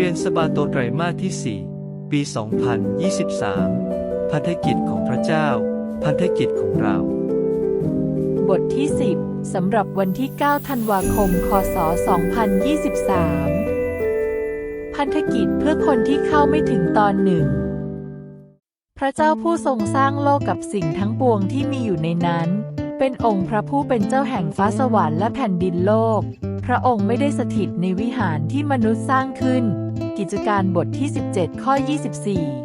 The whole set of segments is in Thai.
รียนสบาโตไตรมาสที่ 4 ปี 2023 พันธกิจของพระเจ้า พันธกิจของเรา บทที่ 10 สำหรับวันที่ 9 ธันวาคม คศ 2023 พันธกิจเพื่อคนที่เข้าไม่ถึงตอนหนึ่ง พระเจ้าผู้ทรงสร้างโลกกับสิ่งทั้งปวงที่มีอยู่ในนั้น เป็นองค์พระผู้เป็นเจ้าแห่งฟ้าสวรรค์และแผ่นดินโลก พระองค์ไม่ได้สถิตในวิหารที่มนุษย์สร้างขึ้น กิจการบทที่ 17 ข้อ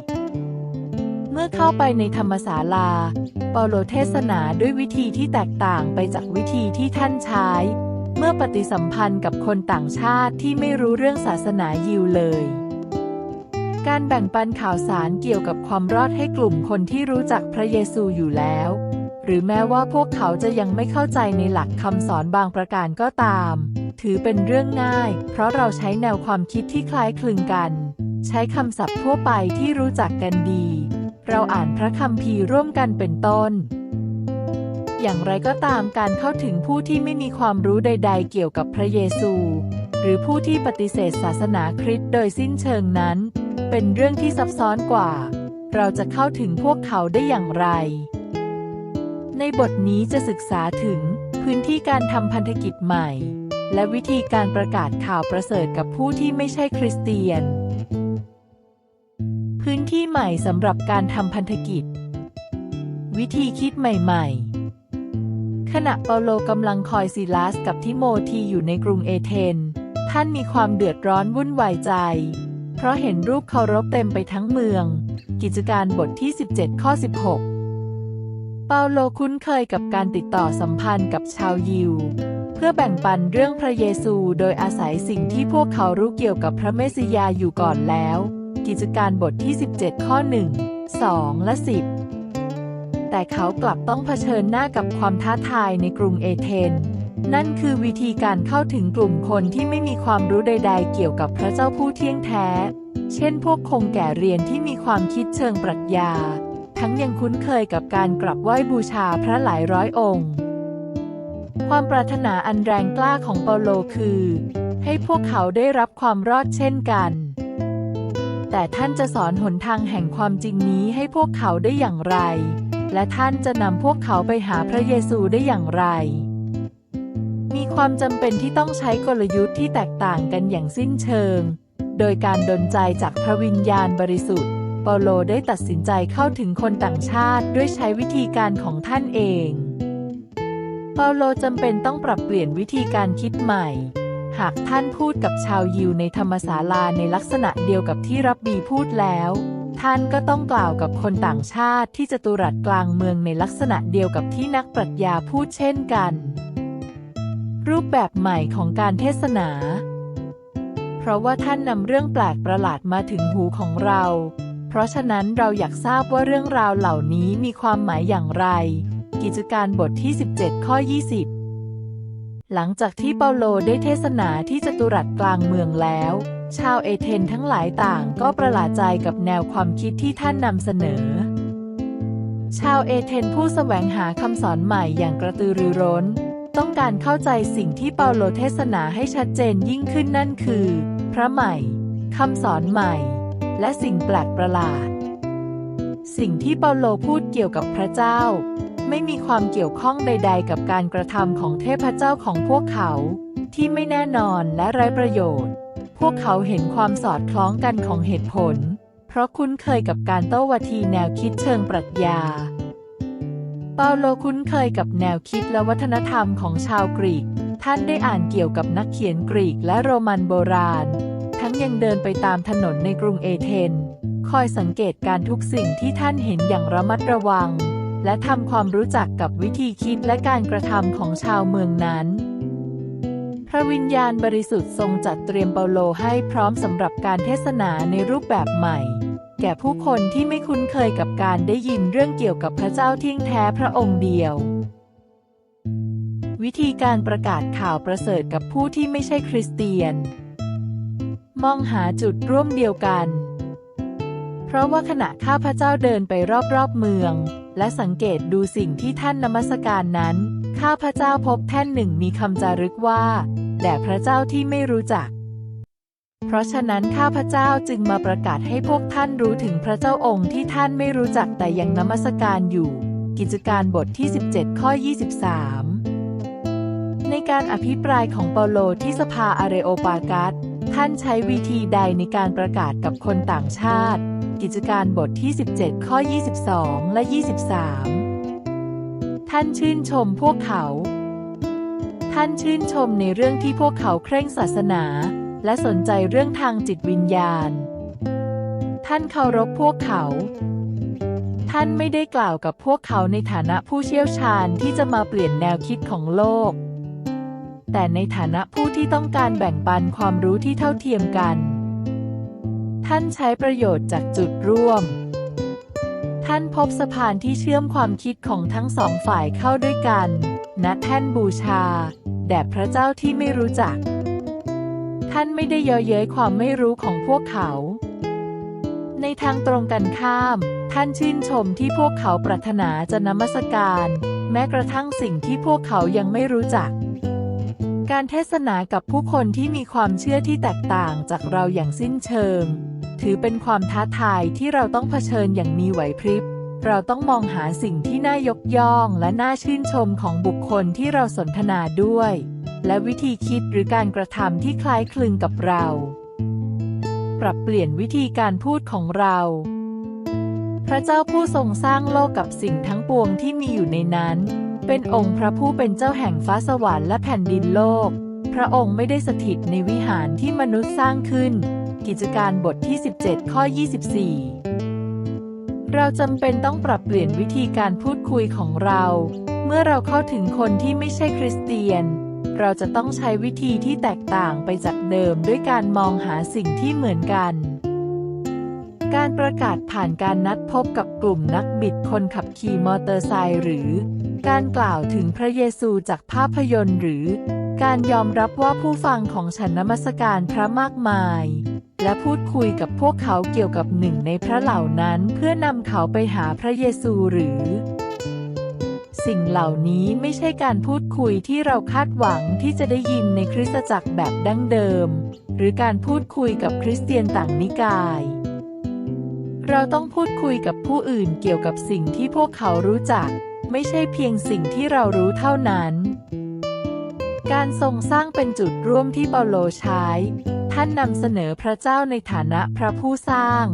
24 เมื่อเข้าไปในธรรมศาลา เปาโลเทศนาด้วยวิธีที่แตกต่างไปจากวิธีที่ท่านใช้ เมื่อปฏิสัมพันธ์กับคนต่างชาติที่ไม่รู้เรื่องศาสนายิวเลยการแบ่งปันข่าวสารเกี่ยวกับความรอดให้กลุ่มคนที่รู้จักพระเยซูอยู่แล้ว หรือแม้ว่าพวกเขาจะยังไม่เข้าใจในหลักคำสอนบางประการก็ตาม ถือเป็นเรื่องง่าย เพราะเราใช้แนวความคิดที่คล้ายคลึงกัน ใช้คำศัพท์ทั่วไปที่รู้จักกันดี เราอ่านพระคัมภีร์ร่วมกันเป็นต้น อย่างไรก็ตามการเข้าถึงผู้ที่ไม่มีความรู้ใด ๆ เกี่ยวกับพระเยซู หรือผู้ที่ปฏิเสธศาสนาคริสต์โดยสิ้นเชิงนั้น เป็นเรื่องที่ซับซ้อนกว่า เราจะเข้าถึงพวกเขาได้อย่างไร ในบทนี้จะศึกษาถึงพื้นที่การทำพันธกิจใหม่ และวิธีการประกาศข่าวประเสริฐกับผู้ที่ไม่ใช่คริสเตียน พื้นที่ใหม่สำหรับการทำพันธกิจ วิธีคิดใหม่ ๆ ขณะเปาโลกำลังคอยซิลัสกับทิโมธีอยู่ในกรุงเอเธนท่านมีความเดือดร้อนวุ่นวายใจ เพราะเห็นรูปเคารพเต็มไปทั้งเมือง กิจการบทที่ 17 ข้อ 16 เปาโลคุ้นเคยกับการติดต่อสัมพันธ์กับชาวยิว เพื่อแบ่งปันเรื่องพระเยซูโดยอาศัยสิ่งที่พวกเขารู้เกี่ยวกับพระเมสสิยาอยู่ก่อนแล้ว กิจการบทที่ 17 ข้อ 1 2 และ 10 แต่เขากลับต้องเผชิญหน้ากับความท้าทายในกรุงเอเธนนั่นคือวิธีการเข้าถึงกลุ่มคนที่ไม่มีความรู้ใด ๆ เกี่ยวกับพระเจ้าผู้เที่ยงแท้ เช่นพวกคงแก่เรียนที่มีความคิดเชิงปรัชญา ทั้งยังคุ้นเคยกับการกลับไหว้บูชาพระหลายร้อยองค์ ความปรารถนาอันแรงกล้าของเปาโลคือ ให้พวกเขาได้รับความรอดเช่นกัน แต่ท่านจะสอนหนทางแห่งความจริงนี้ให้พวกเขาได้อย่างไร และท่านจะนำพวกเขาไปหาพระเยซูได้อย่างไร มีความจำเป็นที่ต้องใช้กลยุทธ์ที่แตกต่างกันอย่างสิ้นเชิง โดยการดลใจจากพระวิญญาณบริสุทธิ์ เปาโลได้ตัดสินใจเข้าถึงคนต่างชาติด้วยใช้วิธีการของท่านเอง เปาโลจำเป็นต้องปรับเปลี่ยนวิธีการคิดใหม่ หากท่านพูดกับชาวยิวในธรรมศาลาในลักษณะเดียวกับที่รับบีพูดแล้ว ท่านก็ต้องกล่าวกับคนต่างชาติที่จตุรัสกลางเมืองในลักษณะเดียวกับที่นักปรัชญาพูดเช่นกัน รูปแบบใหม่ของการเทศนาเพราะว่าท่านนำเรื่องแปลกประหลาดมาถึงหูของเรา ราะฉะนั้นเราอยากทราบว่าเรื่องราวเหล่านี้มีความหมายอย่างไร กิจการบทที่ 17 ข้อ 20 หลังจากที่เปาโลได้เทศนาที่จตุรัสกลางเมืองแล้ว ชาวเอเธนทั้งหลายต่างก็ประหลาดใจกับแนวความคิดที่ท่านนำเสนอ ชาวเอเธนผู้แสวงหาคำสอนใหม่อย่างกระตือรือร้น ต้องการเข้าใจสิ่งที่เปาโลเทศนาให้ชัดเจนยิ่งขึ้นนั่นคือ พระใหม่คำสอนใหม่ และสิ่งแปลกประหลาด สิ่งที่เปาโลพูดเกี่ยวกับพระเจ้า ไม่มีความเกี่ยวข้องใด ๆ กับการกระทำของเทพเจ้าของพวกเขา ที่ไม่แน่นอนและไร้ประโยชน์ พวกเขาเห็นความสอดคล้องกันของเหตุผล เพราะคุ้นเคยกับการโต้วาทีแนวคิดเชิงปรัชญาเปาโลคุ้นเคยกับแนวคิดและวัฒนธรรมของชาวกรีก ท่านได้อ่านเกี่ยวกับนักเขียนกรีกและโรมันโบราณ ทั้งยังเดินไปตามถนนในกรุงเอเธน คอยสังเกตการทุกสิ่งที่ท่านเห็นอย่างระมัดระวัง และทำความรู้จักกับวิธีคิดและการกระทำของชาวเมืองนั้น พระวิญญาณบริสุทธิ์ทรงจัดเตรียมเปาโลให้พร้อมสำหรับการเทศนาในรูปแบบใหม่ แก่ผู้คนที่ไม่คุ้นเคยกับการได้ยินเรื่องเกี่ยวกับพระเจ้าที่ยงแท้พระองค์เดียววิธีการประกาศข่าวประเสริฐกับผู้ที่ไม่ใช่คริสเตียน มองหาจุดร่วมเดียวกัน เพราะว่าขณะข้าพเจ้าเดินไปรอบๆเมือง และสังเกตดูสิ่งที่ท่านนมัสการนั้น ข้าพเจ้าพบแท่นหนึ่งมีคำจารึกว่า แด่พระเจ้าที่ไม่รู้จัก เพราะฉะนั้นข้าพเจ้าจึงมาประกาศให้พวกท่านรู้ถึงพระเจ้าองค์ที่ท่านไม่รู้จักแต่ยังนมัสการอยู่ กิจการบทที่ 17 ข้อ 23ในการอภิปรายของเปาโลที่สภาอาเรโอปากัส ท่านใช้วิธีใดในการประกาศกับคนต่างชาติ กิจการบทที่ 17 ข้อ 22 และ 23 ท่านชื่นชมพวกเขา ท่านชื่นชมในเรื่องที่พวกเขาเคร่งศาสนา และสนใจเรื่องทางจิตวิญญาณ ท่านเคารพพวกเขา ท่านไม่ได้กล่าวกับพวกเขาในฐานะผู้เชี่ยวชาญที่จะมาเปลี่ยนแนวคิดของโลก แต่ในฐานะผู้ที่ต้องการแบ่งปันความรู้ที่เท่าเทียมกัน ท่านใช้ประโยชน์จากจุดร่วม ท่านพบสะพานที่เชื่อมความคิดของทั้งสองฝ่ายเข้าด้วยกันณแท่นบูชา แด่พระเจ้าที่ไม่รู้จัก ท่านไม่ได้เย่อเย้ยความไม่รู้ของพวกเขา ในทางตรงกันข้าม ท่านชื่นชมที่พวกเขาปรารถนาจะนมัสการ แม้กระทั่งสิ่งที่พวกเขายังไม่รู้จัก การเทศนากับผู้คนที่มีความเชื่อที่แตกต่างจากเราอย่างสิ้นเชิง ถือเป็นความท้าทายที่เราต้องเผชิญอย่างมีไหวพริบ เราต้องมองหาสิ่งที่น่ายกย่องและน่าชื่นชมของบุคคลที่เราสนทนาด้วย และวิธีคิดหรือการกระทำที่คล้ายคลึงกับเรา ปรับเปลี่ยนวิธีการพูดของเรา พระเจ้าผู้ทรงสร้างโลกกับสิ่งทั้งปวงที่มีอยู่ในนั้น เป็นองค์พระผู้เป็นเจ้าแห่งฟ้าสวรรค์และแผ่นดินโลก พระองค์ไม่ได้สถิตในวิหารที่มนุษย์สร้างขึ้น กิจการบทที่ 17 ข้อ 24 เราจำเป็นต้องปรับเปลี่ยนวิธีการพูดคุยของเรา เมื่อเราเข้าถึงคนที่ไม่ใช่คริสเตียน เราจะต้องใช้วิธีที่แตกต่างไปจากเดิมด้วยการมองหาสิ่งที่เหมือนกันการประกาศผ่านการนัดพบกับกลุ่มนักบิดคนขับขี่มอเตอร์ไซค์หรือ การกล่าวถึงพระเยซูจากภาพยนตร์หรือ การยอมรับว่าผู้ฟังของฉันนมัสการพระมากมาย และพูดคุยกับพวกเขาเกี่ยวกับหนึ่งในพระเหล่านั้นเพื่อนำเขาไปหาพระเยซูหรือ สิ่งเหล่านี้ไม่ใช่การพูดคุยที่เราคาดหวังที่จะได้ยินในคริสตจักรแบบดั้งเดิม หรือการพูดคุยกับคริสเตียนต่างนิกายเราต้องพูดคุยกับผู้อื่นเกี่ยวกับสิ่งที่พวกเขารู้จัก ไม่ใช่เพียงสิ่งที่เรารู้เท่านั้น การทรงสร้างเป็นจุดร่วมที่เปาโลใช้ ท่านนำเสนอพระเจ้าในฐานะพระผู้สร้าง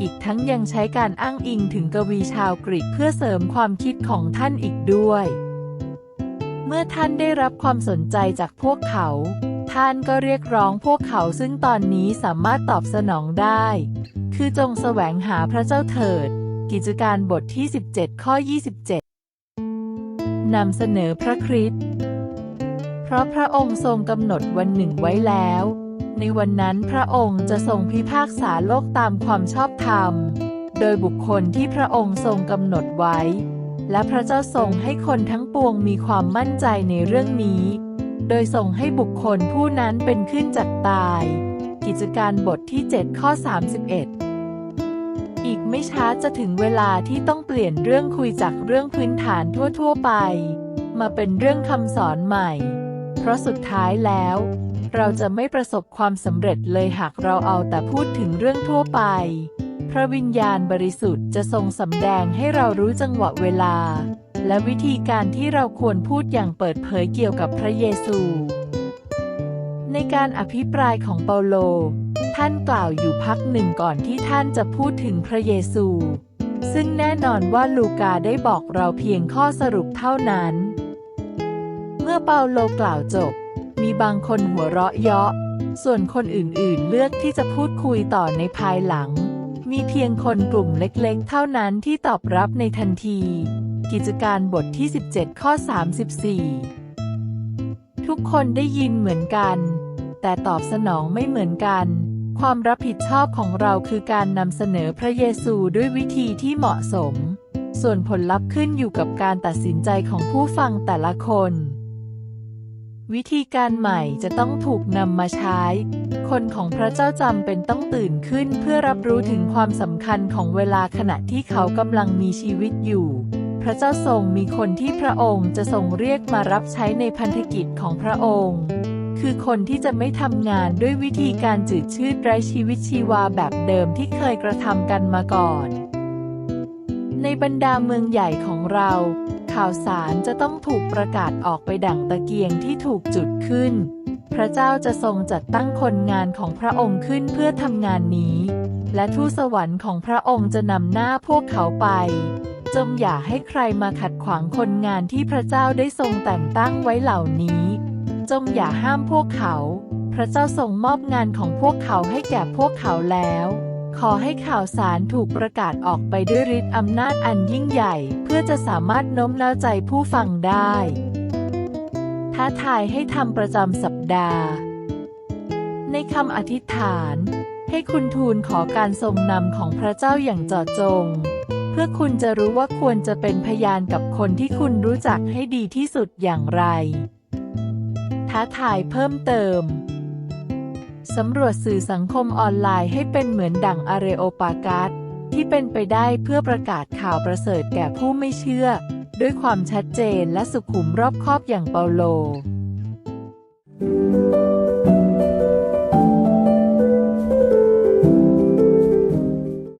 อีกทั้งยังใช้การอ้างอิงถึงกวีชาวกรีกเพื่อเสริมความคิดของท่านอีกด้วย เมื่อท่านได้รับความสนใจจากพวกเขา ท่านก็เรียกร้องพวกเขาซึ่งตอนนี้สามารถตอบสนองได้ คือจงแสวงหาพระเจ้าเถิด กิจการบทที่ 17 ข้อ 27 นำเสนอพระคริสต์เพราะพระองค์ทรงกำหนดวันหนึ่งไว้แล้ว ในวันนั้นพระองค์จะทรงพิพากษาโลกตามความชอบธรรม โดยบุคคลที่พระองค์ทรงกำหนดไว้ และพระเจ้าทรงให้คนทั้งปวงมีความมั่นใจในเรื่องนี้ โดยทรงให้บุคคลผู้นั้นเป็นขึ้นจากตาย กิจการบทที่ 7 ข้อ 31 อีกไม่ช้าจะถึงเวลาที่ต้องเปลี่ยนเรื่องคุยจากเรื่องพื้นฐานทั่ว ๆ ไป มาเป็นเรื่องคำสอนใหม่ เพราะสุดท้ายแล้ว เราจะไม่ประสบความสำเร็จเลยหากเราเอาแต่พูดถึงเรื่องทั่วไป พระวิญญาณบริสุทธิ์จะทรงสำแดงให้เรารู้จังหวะเวลา และวิธีการที่เราควรพูดอย่างเปิดเผยเกี่ยวกับพระเยซู ในการอภิปรายของเปาโล ท่านกล่าวอยู่พักหนึ่งก่อนที่ท่านจะพูดถึงพระเยซู ซึ่งแน่นอนว่าลูกาได้บอกเราเพียงข้อสรุปเท่านั้น เมื่อเปาโลกล่าวจบ มีบางคนหัวเราะเยาะ ส่วนคนอื่นๆ เลือกที่จะพูดคุยต่อในภายหลัง มีเพียงคนกลุ่มเล็กๆ เท่านั้นที่ตอบรับในทันที กิจการบทที่ 17 ข้อ 34 ทุกคนได้ยินเหมือนกันแต่ตอบสนองไม่เหมือนกัน ความรับผิดชอบของเราคือการนำเสนอพระเยซูด้วยวิธีที่เหมาะสม ส่วนผลลัพธ์ขึ้นอยู่กับการตัดสินใจของผู้ฟังแต่ละคน วิธีการใหม่จะต้องถูกนำมาใช้ คนของพระเจ้าจำเป็นต้องตื่นขึ้นเพื่อรับรู้ถึงความสำคัญของเวลาขณะที่เขากำลังมีชีวิตอยู่พระเจ้าทรงมีคนที่พระองค์จะทรงเรียกมารับใช้ในพันธกิจของพระองค์ คือคนที่จะไม่ทำงานด้วยวิธีการจืดชืดไร้ชีวิตชีวาแบบเดิมที่เคยกระทำกันมาก่อน ในบรรดาเมืองใหญ่ของเรา ข่าวสารจะต้องถูกประกาศออกไปดั่งตะเกียงที่ถูกจุดขึ้น พระเจ้าจะทรงจัดตั้งคนงานของพระองค์ขึ้นเพื่อทำงานนี้ และทูตสวรรค์ของพระองค์จะนำหน้าพวกเขาไปจงอย่าให้ใครมาขัดขวางคนงานที่พระเจ้าได้ทรงแต่งตั้งไว้เหล่านี้ จงอย่าห้ามพวกเขา พระเจ้าทรงมอบงานของพวกเขาให้แก่พวกเขาแล้ว ขอให้ข่าวสารถูกประกาศออกไปด้วยฤทธิ์อำนาจอันยิ่งใหญ่ เพื่อจะสามารถโน้มน้าวใจผู้ฟังได้ ท้าทายให้ทำประจำสัปดาห์ ในคำอธิษฐาน ให้คุณทูลขอการทรงนำของพระเจ้าอย่างเจาะจงเพื่อคุณจะรู้ว่าควรจะเป็นพยานกับคนที่คุณรู้จักให้ดีที่สุดอย่างไร ท้าทายเพิ่มเติมสำรวจสื่อสังคมออนไลน์ให้เป็นเหมือนดั่งอาเรโอปากัสที่เป็นไปได้เพื่อประกาศข่าวประเสริฐแก่ผู้ไม่เชื่อ ด้วยความชัดเจนและสุขุมรอบคอบอย่างเปาโล